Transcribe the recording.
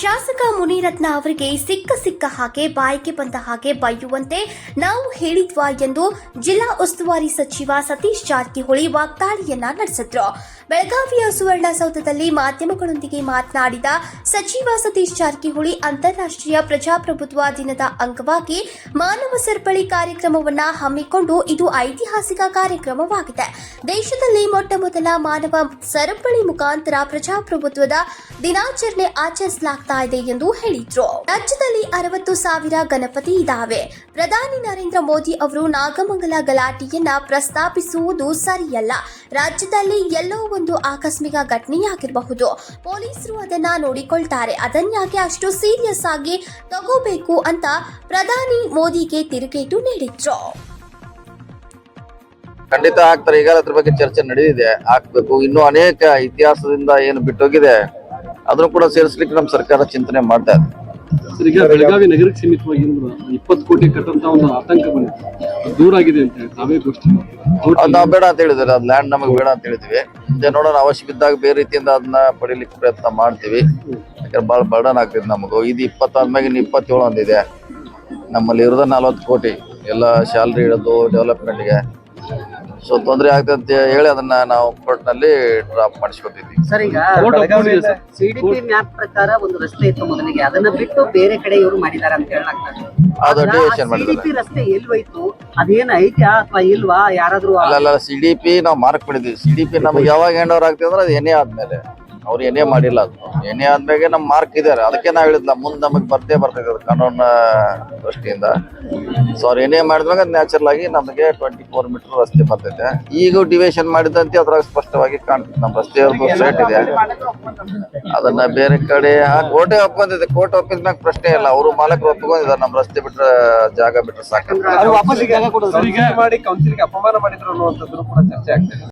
ಶಾಸಕ ಮುನಿರತ್ನ ಅವರಿಗೆ ಸಿಕ್ಕ ಸಿಕ್ಕ ಹಾಗೆ ಬಾಯಿಗೆ ಬಂದ ಹಾಗೆ ಬೈಯುವಂತೆ ನಾವು ಹೇಳಿದ್ವಾ ಎಂದು ಜಿಲ್ಲಾ ಉಸ್ತುವಾರಿ ಸಚಿವ ಸತೀಶ್ ಜಾರಕಿಹೊಳಿ ವಾಗ್ದಾಳಿಯನ್ನ ನಡೆಸಿದ್ರು. ಬೆಳಗಾವಿಯ ಸುವರ್ಣಸೌಧದಲ್ಲಿ ಮಾಧ್ಯಮಗಳೊಂದಿಗೆ ಮಾತನಾಡಿದ ಸಚಿವ ಸತೀಶ್ ಜಾರಕಿಹೊಳಿ ಅಂತಾರಾಷ್ಟ್ರೀಯ ಪ್ರಜಾಪ್ರಭುತ್ವ ದಿನದ ಅಂಗವಾಗಿ ಮಾನವ ಸರಪಳಿ ಕಾರ್ಯಕ್ರಮವನ್ನ ಹಮ್ಮಿಕೊಂಡು ಇದು ಐತಿಹಾಸಿಕ ಕಾರ್ಯಕ್ರಮವಾಗಿದೆ. ದೇಶದಲ್ಲಿ ಮೊಟ್ಟ ಮೊದಲ ಮಾನವ ಸರಪಳಿ ಮುಖಾಂತರ ಪ್ರಜಾಪ್ರಭುತ್ವದ ದಿನಾಚರಣೆ ಆಚರಿಸಲಾಗ್ತಾ ಇದೆ ಎಂದು ಹೇಳಿದ್ರು. ರಾಜ್ಯದಲ್ಲಿ ಅರವತ್ತು ಸಾವಿರ ಗಣಪತಿ ಇದಾವೆ. ಪ್ರಧಾನಿ ನರೇಂದ್ರ ಮೋದಿ ಅವರು ನಾಗಮಂಗಲ ಗಲಾಟೆಯನ್ನ ಪ್ರಸ್ತಾಪಿಸುವುದು ಸರಿಯಲ್ಲ. ರಾಜ್ಯದಲ್ಲಿ ಎಲ್ಲೋ ಒಂದು ಆಕಸ್ಮಿಕ ಘಟನೆಯಾಗಿರಬಹುದು. ಪೊಲೀಸರು ಅದನ್ನ ನೋಡಿಕೊಳ್ತಾರೆ. ಅದನ್ಯಾಕೆ ಅಷ್ಟು ಸೀರಿಯಸ್ ಆಗಿ ತಗೋಬೇಕು ಅಂತ ಪ್ರಧಾನಿ ಮೋದಿಗೆ ತಿರುಗೇಟು ನೀಡಿದ್ರು. ಖಂಡಿತ ಆಗ್ತಾರೆ. ಈಗ ಅದ್ರ ಬಗ್ಗೆ ಚರ್ಚೆ ನಡೆದಿದೆ. ಆಗ್ಬೇಕು. ಇನ್ನು ಅನೇಕ ಇತಿಹಾಸದಿಂದ ಏನು ಬಿಟ್ಟೋಗಿದೆ. ಅದನ್ನು ಕೂಡ ಸೇರಿಸ್ಲಿಕ್ಕೆ ನಮ್ಮ ಸರ್ಕಾರ ಚಿಂತನೆ ಮಾಡ್ತಾ ಇದೆ. ಸರ್ ಈಗ ಬೆಳಗಾವಿ ನಗರಕ್ಕೆ ಸೀಮಿತವಾಗಿ ಇಪ್ಪತ್ತು ಕೋಟಿ ಕಟ್ಟಂತ ಒಂದು ಆತಂಕ ಬಂದಿದೆ. ಅದು ದೂರ ಆಗಿದೆ ಅಂತ ಹೇಳಿ ತಾವೇ ಗೋಷ್ಠಿ ನಾವು ಬೇಡ ಅಂತ ಹೇಳಿದ್ರೆ ಅದು ಲ್ಯಾಂಡ್ ನಮಗೆ ಬೇಡ ಅಂತ ಹೇಳಿದ್ವಿ ಮುಂದೆ ನೋಡೋಣ ಅವಶ್ಯಕ ಇದ್ದಾಗ ಬೇರೆ ರೀತಿಯಿಂದ ಅದನ್ನ ಪಡಿಲಿಕ್ಕೆ ಪ್ರಯತ್ನ ಮಾಡ್ತೀವಿ. ಯಾಕಂದ್ರೆ ಭಾಳ ಬರ್ಡನ್ ಆಗ್ತದೆ ನಮಗೂ. ಇದು ಇಪ್ಪತ್ತಾದ್ಮೇಲೆ ಇನ್ನು ಇಪ್ಪತ್ತೇಳು ಒಂದಿದೆ ನಮ್ಮಲ್ಲಿ ಇರೋದ ನಲ್ವತ್ತು ಕೋಟಿ. ಎಲ್ಲ ಸ್ಯಾಲ್ರಿ ಇಡೋದು ಡೆವಲಪ್ಮೆಂಟ್ಗೆ ಸೊ ತೊಂದರೆ ಆಗ್ತದೆ ಅಂತ ಹೇಳಿ ಅದನ್ನ ನಾವು ಕೋರ್ಟ್ನಲ್ಲಿ ಡ್ರಾಪ್ ಮಾಡಿಸ್ಕೊತಿದ್ವಿ. ಸರ್. ಈಗ. ಸಿಡಿಪಿ ಮ್ಯಾಪ್ ಪ್ರಕಾರ ಒಂದು ರಸ್ತೆ ಇತ್ತು ಮೊದಲಿಗೆ. ಅದನ್ನ ಬಿಟ್ಟು ಬೇರೆ ಕಡೆ ಇವರು ಮಾಡಿದ್ದಾರೆ ಅಂತ ಹೇಳಲಾಗ್ತದೆ ಅದು ಡಿವಿಷನ್ ಮಾಡಿದ್ದಾರೆ ಸಿಡಿಪಿ ರಸ್ತೆ ಎಲ್ಲಿ ಹೋಯ್ತು ಅದೇನ ಐತ್ಯಾ ಅಥವಾ ಇಲ್ವಾ? ಯಾರಾದ್ರೂ ಅಲ್ಲ ಅಲ್ಲ ಸಿ ನಾವು ಮಾರ್ಕ್ ಮಾಡಿದ್ವಿ. ಸಿಡಿಪಿ ನಮ್ಗೆ ಯಾವಾಗ ಹ್ಯಾಂಡ್ ಓವರ್ ಆಗ್ತದೆ ಅಂದ್ರೆ ಅದು ಎನೆ ಆದ್ಮೇಲೆ. ಅವ್ರು ಏನೇ ಮಾಡಿಲ್ಲ ಅದು. ಏನೇ ಅಂದ್ಮೇಲೆ ನಮ್ಮ ಮಾರ್ಕ್ ಇದಾರೆ. ಅದಕ್ಕೆ ನಾವು ಹೇಳಿದ್ಲ ಮುಂದೆ ನಮಗೆ ಬರ್ತೇ ಬರ್ತೈತೆ ಅದು ಕಾನೂನ ದೃಷ್ಟಿಯಿಂದ. ಸೊ ಅವ್ರು ಏನೇ ಮಾಡಿದ್ಮೇಲೆ ನ್ಯಾಚುರಲ್ ಆಗಿ ನಮಗೆ ಟ್ವೆಂಟಿ ಫೋರ್ ಮೀಟರ್ ರಸ್ತೆ ಬರ್ತೈತೆ. ಈಗ ಡಿವಿಷನ್ ಮಾಡಿದಂತೆ ಅದ್ರಾಗ ಸ್ಪಷ್ಟವಾಗಿ ಕಾಣ್ತದೆ ನಮ್ಮ ರಸ್ತೆಯವ್ರದ್ದು ಸೈಟ್ ಇದೆ. ಅದನ್ನ ಬೇರೆ ಕಡೆ ಕೋಟೆ ಒಪ್ಕೊಂಡಿದೆ ಕೋರ್ಟ್ ಒಪ್ಪಿದ್ಮ್ಯಾಗ ಪ್ರಶ್ನೆ ಇಲ್ಲ. ಅವರು ಮಾಲಕರು ಒಪ್ಕೊಂಡಿದ್ದಾರೆ ನಮ್ಮ ರಸ್ತೆ ಬಿಟ್ರೆ ಜಾಗ ಬಿಟ್ರೆ ಈಗ ಮಾಡಿ ಕೌನ್ಸಿಲ್ಗೆ ಅಪಮಾನ ಮಾಡಿದ್ರು ಅನ್ನುವಂಥದ್ದು ಕೂಡ ಚರ್ಚೆ ಆಗ್ತದೆ